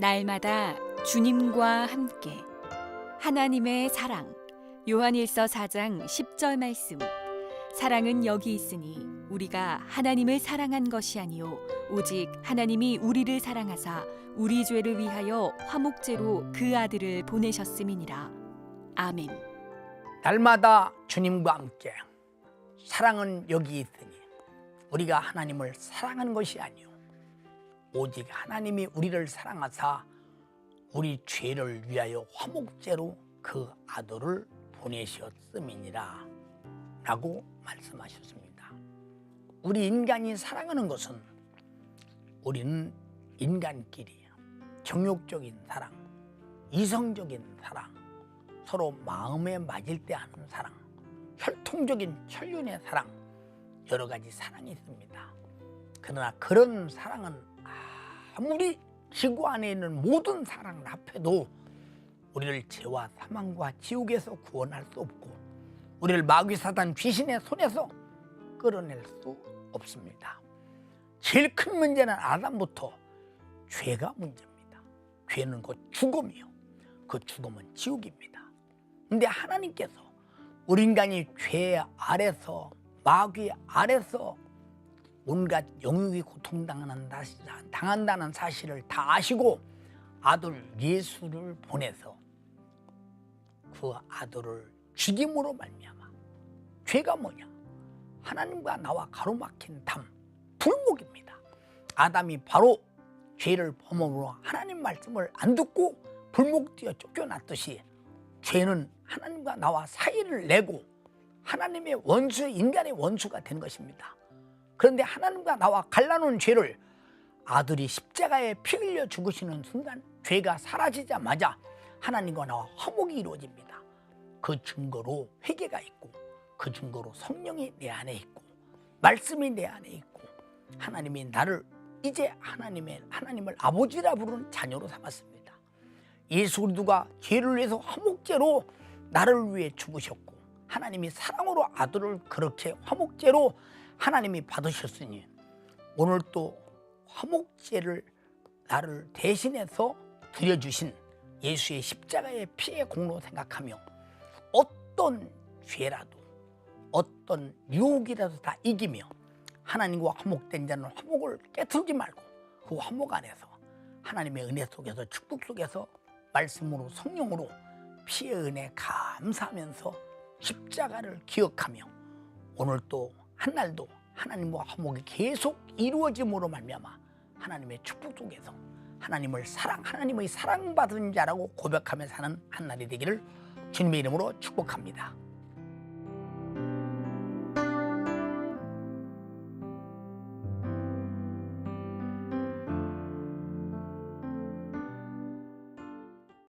날마다 주님과 함께. 하나님의 사랑. 요한일서 4장 10절 말씀. 사랑은 여기 있으니 우리가 하나님을 사랑한 것이 아니요 오직 하나님이 우리를 사랑하사 우리 죄를 위하여 화목제로 그 아들을 보내셨음이니라. 아멘. 날마다 주님과 함께. 사랑은 여기 있으니 우리가 하나님을 사랑하는 것이 아니요 오직 하나님이 우리를 사랑하사 우리 죄를 위하여 화목제로 그 아들을 보내셨음이니라 라고 말씀하셨습니다. 우리 인간이 사랑하는 것은 우리는 인간끼리 정욕적인 사랑, 이성적인 사랑, 서로 마음에 맞을 때 하는 사랑, 혈통적인 혈륜의 사랑, 여러 가지 사랑이 있습니다. 그러나 그런 사랑은 아무리 지구 안에 있는 모든 사랑을 합해도 우리를 죄와 사망과 지옥에서 구원할 수 없고 우리를 마귀 사단 귀신의 손에서 끌어낼 수 없습니다. 제일 큰 문제는 아담부터 죄가 문제입니다. 죄는 곧 죽음이요. 그 죽음은 지옥입니다. 근데 하나님께서 우리 인간이 죄 아래서 마귀 아래서 온갖 영육이 고통당한다, 당한다는 사실을 다 아시고 아들 예수를 보내서 그 아들을 죽임으로 말미암아 죄가 뭐냐? 하나님과 나와 가로막힌 담 불목입니다. 아담이 바로 죄를 범함으로 하나님 말씀을 안 듣고 불목 뛰어 쫓겨났듯이 죄는 하나님과 나와 사이를 내고 하나님의 원수 인간의 원수가 된 것입니다 그런데 하나님과 나와 갈라놓은 죄를 아들이 십자가에 피 흘려 죽으시는 순간 죄가 사라지자마자 하나님과 나와 화목이 이루어집니다. 그 증거로 회개가 있고 그 증거로 성령이 내 안에 있고 말씀이 내 안에 있고 하나님이 나를 이제 하나님의 하나님을 아버지라 부르는 자녀로 삼았습니다. 예수 그리스도가 죄를 위해서 화목제로 나를 위해 죽으셨고 하나님이 사랑으로 아들을 그렇게 화목제로 하나님이 받으셨으니 오늘 또 화목제를 나를 대신해서 드려주신 예수의 십자가의 피의 공로 생각하며 어떤 죄라도 어떤 유혹이라도 다 이기며 하나님과 화목된 자는 화목을 깨트리지 말고 그 화목 안에서 하나님의 은혜 속에서 축복 속에서 말씀으로 성령으로 피의 은혜 감사하면서 십자가를 기억하며 오늘 또 한날도 하나님과 화목이 계속 이루어짐으로 말미암아 하나님의 축복 속에서 하나님을 사랑, 하나님의 사랑받은 자라고 고백하며 사는 한 날이 되기를 주님의 이름으로 축복합니다.